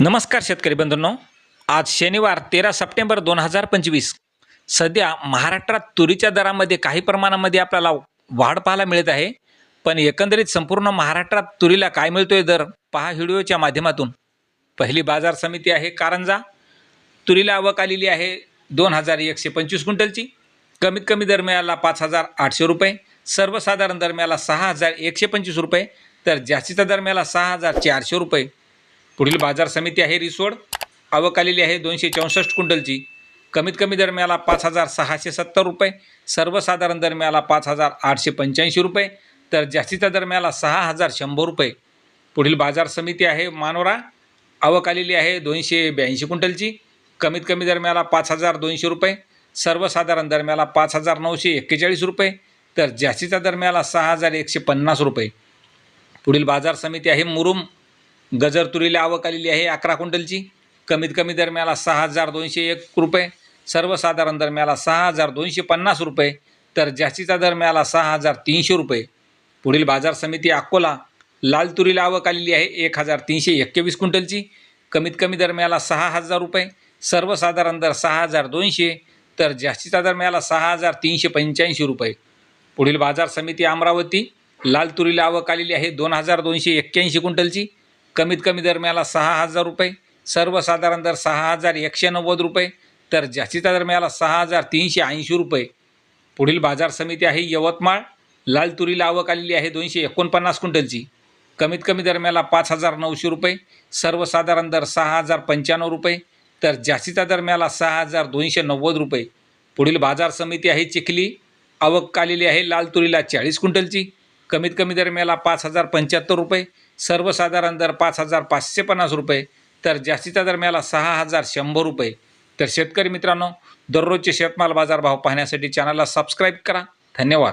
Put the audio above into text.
नमस्कार शेतकरी बंधूंनो. आज शनिवार तेरा सप्टेंबर दोन हजार पंचवीस. सध्या महाराष्ट्रात तुरीच्या दरामध्ये काही प्रमाणामध्ये आपल्याला वाढ पाहायला मिळत आहे. पण एकंदरीत संपूर्ण महाराष्ट्रात तुरीला काय मिळतोय दर पहा व्हिडिओच्या माध्यमातून. पहिली बाजार समिती आहे कारंजा. तुरीला आवक आलेली आहे दोन हजार एकशे पंचवीस क्विंटलची. कमीत कमी दर मिळाला पाच हजार आठशे रुपये. सर्वसाधारण दर मिळाला सहा हजार एकशे पंचवीस रुपये. तर जास्तीचा दर मिळाला सहा हजार चारशे रुपये. पुढील बाजार समिती आहे रिसोड. आवक आलेली आहे दोनशे चौसष्ट क्विंटलची. कमीत कमी दर मिळाला पाच हजार सहाशे सत्तर रुपये. सर्वसाधारण दर मिळाला पाच हजार आठशे पंच्याऐंशी रुपये. तर जास्तीचा दर मिळाला सहा हजार शंभर रुपये. पुढील बाजार समिती आहे मानोरा. आवक आलेली आहे दोनशे ब्याऐंशी क्विंटलची. कमीत कमी दर मिळाला पाच हजार दोनशे रुपये. सर्वसाधारण दर मिळाला पाच हजार नऊशे एक्केचाळीस रुपये. तर जास्तीचा दर मिळाला सहा हजार एकशे पन्नास रुपये. पुढील बाजार समिती आहे मुरुम. गजर तुरीला आवक आलेली आहे अकरा क्विंटलची. कमीत कमी दर मिळाला सहा हजार दोनशे एक रुपये. सर्वसाधारण दर मिळाला सहा हजार दोनशे पन्नास रुपये. तर जास्तीचा दर मिळाला सहा हजार तीनशे रुपये. पुढील बाजार समिती अकोला लाल तुरीला आवक आलेली आहे एक हजार तीनशे एक्केवीस क्विंटलची. कमीत कमी दर मिळाला सहा हजार रुपये. सर्वसाधारण दर सहा हजार दोनशे. तर जास्तीचा दर मिळाला सहा हजार तीनशे पंच्याऐंशी रुपये. पुढील बाजार समिती अमरावती लाल तुरीला आवक आलेली आहे दोन हजार दोनशे एक्क्याऐंशी क्विंटलची. कमीत कमी दर मिळाला सहा हजार रुपये सर्वसाधारण दर सहा हजार एकशे नव्वद रुपये तर जास्तीचा दर मिळाला सहा हजार तीनशे ऐंशी रुपये. पुढील बाजार समिती आहे यवतमाळ लाल तुरीला आवक आलेली आहे दोनशे एकोणपन्नास क्विंटलची. कमीत कमी दर मिळाला पाच हजार नऊशे रुपये सर्वसाधारण दर सहा हजार पंच्याण्णव रुपये तर जास्तीचा दर मिळाला सहा हजार दोनशे नव्वद रुपये. पुढील बाजार समिती आहे चिखली आवक आलेली आहे लाल तुरीला चाळीस क्विंटलची. कमीत कमी दर मिळाला पाच हजार पंच्याहत्तर रुपये सर्वसाधारण दर पाच हजार पाचशे पन्नास रुपये तर जास्तीचा दर मिळाला सहा हजार शंभर रुपये. तर शेतकरी मित्रांनो दररोजचे शेतमाल बाजारभाव पाहण्यासाठी चॅनलला सबस्क्राईब करा. धन्यवाद.